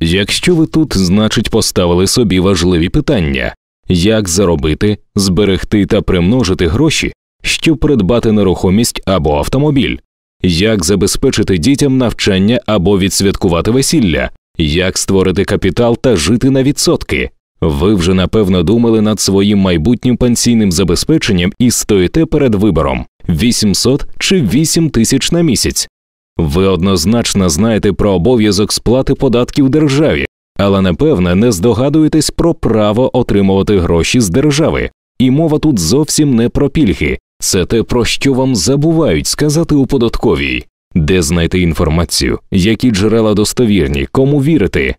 Якщо ви тут, значить, поставили собі важливі питання, як заробити, зберегти та примножити гроші, щоб придбати нерухомість або автомобіль, як забезпечити дітям навчання або відсвяткувати весілля, як створити капітал та жити на відсотки. Ви вже напевно думали над своїм майбутнім пенсійним забезпеченням і стоїте перед вибором 800 чи 8 тисяч на місяць. Ви однозначно знаєте про обов'язок сплати податків державі, але напевне не здогадуєтесь про право отримувати гроші з держави. І мова тут зовсім не про пільги, це те, про що вам забувають сказати у податковій, де знайти інформацію, які джерела достовірні, кому вірити.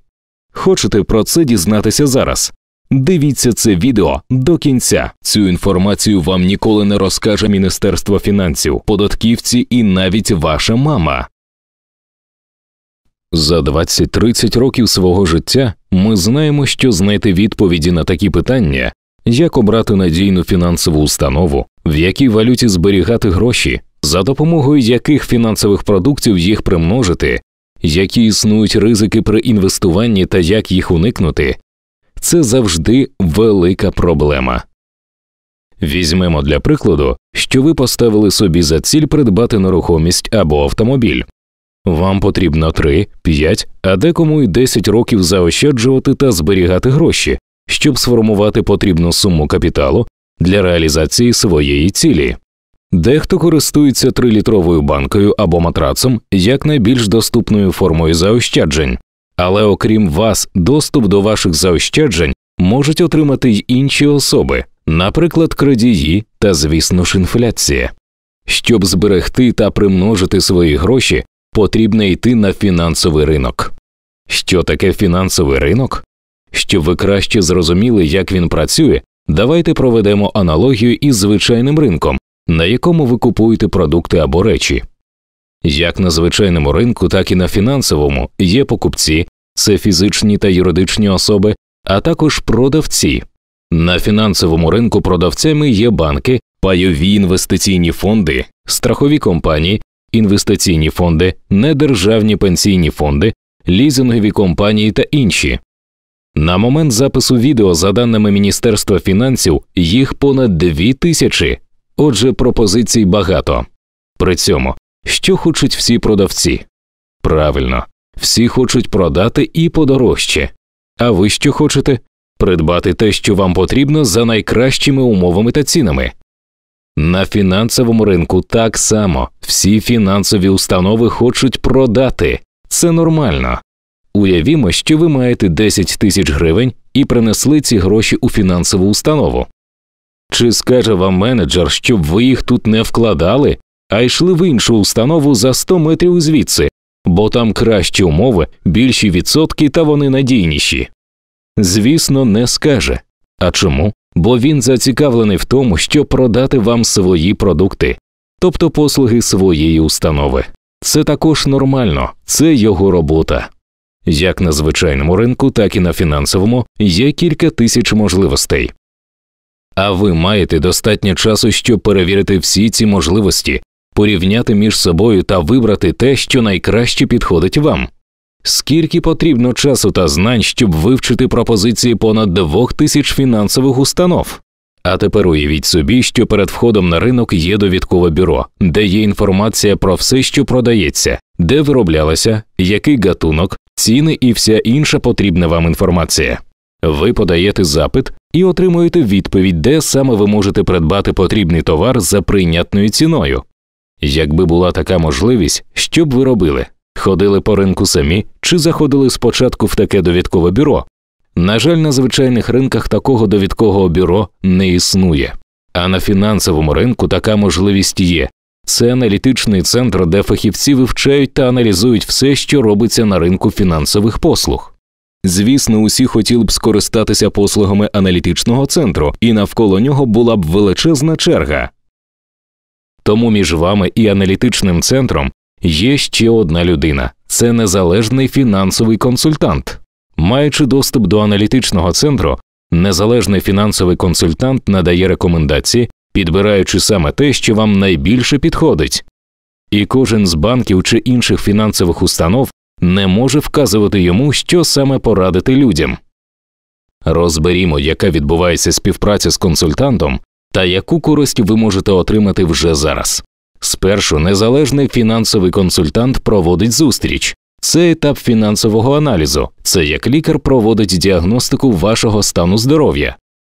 Хочете про це дізнатися зараз? Дивіться це відео до кінця. Цю інформацію вам ніколи не розкаже Міністерство фінансів, податківці і навіть ваша мама. За 20-30 років свого життя ми знаємо, що знайти відповіді на такі питання, як обрати надійну фінансову установу, в якій валюті зберігати гроші, за допомогою яких фінансових продуктів їх примножити, які існують ризики при інвестуванні та як їх уникнути, це завжди велика проблема. Візьмемо для прикладу, що ви поставили собі за ціль придбати нерухомість або автомобіль. Вам потрібно 3, 5, а декому й 10 років заощаджувати та зберігати гроші, щоб сформувати потрібну суму капіталу для реалізації своєї цілі. Дехто користується трилітровою банкою або матрацом як найбільш доступною формою заощаджень, але окрім вас, доступ до ваших заощаджень можуть отримати й інші особи, наприклад, крадії та, звісно ж, інфляція. Щоб зберегти та примножити свої гроші, потрібно йти на фінансовий ринок. Що таке фінансовий ринок? Щоб ви краще зрозуміли, як він працює, давайте проведемо аналогію із звичайним ринком, на якому ви купуєте продукти або речі. Як на звичайному ринку, так і на фінансовому є покупці, це фізичні та юридичні особи, а також продавці. На фінансовому ринку продавцями є банки, пайові інвестиційні фонди, страхові компанії, інвестиційні фонди, недержавні пенсійні фонди, лізингові компанії та інші. На момент запису відео, за даними Міністерства фінансів, їх понад дві тисячі, отже, пропозицій багато. При цьому, що хочуть всі продавці? Правильно, всі хочуть продати і подорожче. А ви що хочете? Придбати те, що вам потрібно за найкращими умовами та цінами. На фінансовому ринку так само всі фінансові установи хочуть продати. Це нормально. Уявімо, що ви маєте 10 тисяч гривень і принесли ці гроші у фінансову установу. Чи скаже вам менеджер, щоб ви їх тут не вкладали, а йшли в іншу установу за 100 метрів звідси, бо там кращі умови, більші відсотки та вони надійніші? Звісно, не скаже. А чому? Бо він зацікавлений в тому, щоб продати вам свої продукти, тобто послуги своєї установи. Це також нормально, це його робота. Як на звичайному ринку, так і на фінансовому є кілька тисяч можливостей. А ви маєте достатньо часу, щоб перевірити всі ці можливості, порівняти між собою та вибрати те, що найкраще підходить вам. Скільки потрібно часу та знань, щоб вивчити пропозиції понад двох тисяч фінансових установ? А тепер уявіть собі, що перед входом на ринок є довідкове бюро, де є інформація про все, що продається, де вироблялося, який гатунок, ціни і вся інша потрібна вам інформація. Ви подаєте запит і отримуєте відповідь, де саме ви можете придбати потрібний товар за прийнятною ціною. Якби була така можливість, що б ви робили? Ходили по ринку самі чи заходили спочатку в таке довідкове бюро? На жаль, на звичайних ринках такого довідкового бюро не існує, а на фінансовому ринку така можливість є. Це аналітичний центр, де фахівці вивчають та аналізують все, що робиться на ринку фінансових послуг. Звісно, усі хотіли б скористатися послугами аналітичного центру, і навколо нього була б величезна черга. Тому між вами і аналітичним центром є ще одна людина це незалежний фінансовий консультант. Маючи доступ до аналітичного центру, незалежний фінансовий консультант надає рекомендації, підбираючи саме те, що вам найбільше підходить. І кожен з банків чи інших фінансових установ не може вказувати йому, що саме порадити людям. Розберімо, яка відбувається співпраця з консультантом та яку користь ви можете отримати вже зараз. Спершу незалежний фінансовий консультант проводить зустріч. Це етап фінансового аналізу, це як лікар проводить діагностику вашого стану здоров'я.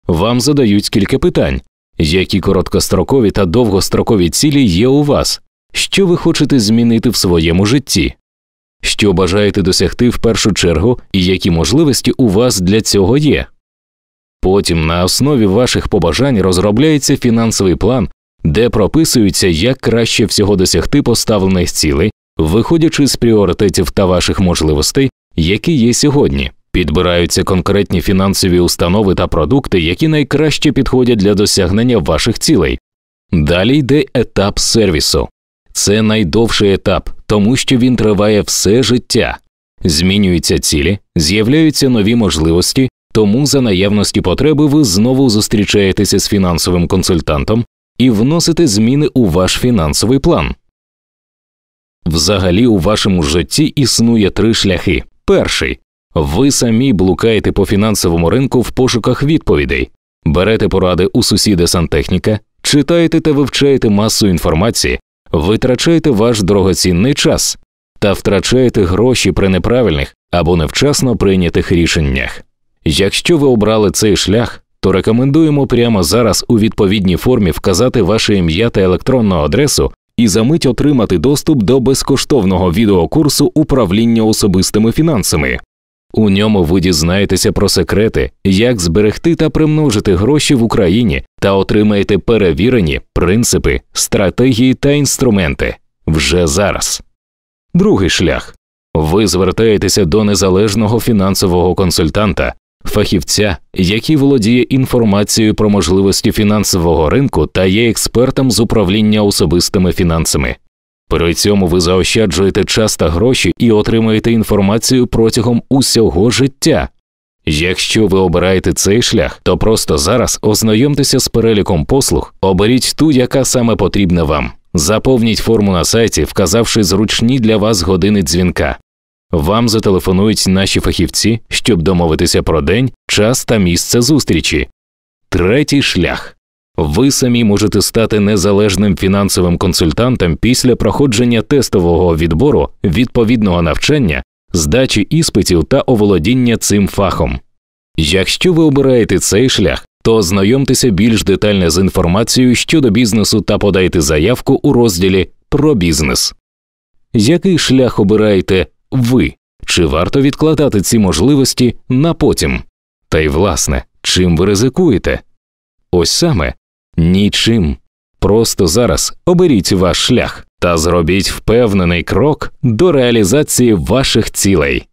Вам задають кілька питань, які короткострокові та довгострокові цілі є у вас, що ви хочете змінити в своєму житті, що бажаєте досягти в першу чергу і які можливості у вас для цього є. Потім на основі ваших побажань розробляється фінансовий план, де прописується, як краще всього досягти поставлених цілей, виходячи з пріоритетів та ваших можливостей, які є сьогодні. Підбираються конкретні фінансові установи та продукти, які найкраще підходять для досягнення ваших цілей. Далі йде етап сервісу. Це найдовший етап, тому що він триває все життя. Змінюються цілі, з'являються нові можливості, тому за наявності потреби ви знову зустрічаєтеся з фінансовим консультантом і вносите зміни у ваш фінансовий план. Взагалі у вашому житті існує три шляхи. Перший ви самі блукаєте по фінансовому ринку в пошуках відповідей, берете поради у сусіда сантехніка, читаєте та вивчаєте масу інформації, витрачаєте ваш дорогоцінний час та втрачаєте гроші при неправильних або невчасно прийнятих рішеннях. Якщо ви обрали цей шлях, то рекомендуємо прямо зараз у відповідній формі вказати ваше ім'я та електронну адресу і за мить отримати доступ до безкоштовного відеокурсу управління особистими фінансами. У ньому ви дізнаєтеся про секрети, як зберегти та примножити гроші в Україні та отримаєте перевірені принципи, стратегії та інструменти вже зараз. Другий шлях ви звертаєтеся до незалежного фінансового консультанта, фахівця, який володіє інформацією про можливості фінансового ринку та є експертом з управління особистими фінансами. При цьому ви заощаджуєте час та гроші і отримуєте інформацію протягом усього життя. Якщо ви обираєте цей шлях, то просто зараз ознайомтеся з переліком послуг, оберіть ту, яка саме потрібна вам. Заповніть форму на сайті, вказавши зручні для вас години дзвінка. Вам зателефонують наші фахівці, щоб домовитися про день, час та місце зустрічі. Третій шлях ви самі можете стати незалежним фінансовим консультантом після проходження тестового відбору, відповідного навчання, здачі іспитів та оволодіння цим фахом. Якщо ви обираєте цей шлях, то ознайомтеся більш детально з інформацією щодо бізнесу та подайте заявку у розділі про бізнес. Який шлях обираєте ви? Чи варто відкладати ці можливості на потім? Та й власне, чим ви ризикуєте? Ось саме Нічим. Просто зараз оберіть ваш шлях та зробіть впевнений крок до реалізації ваших цілей.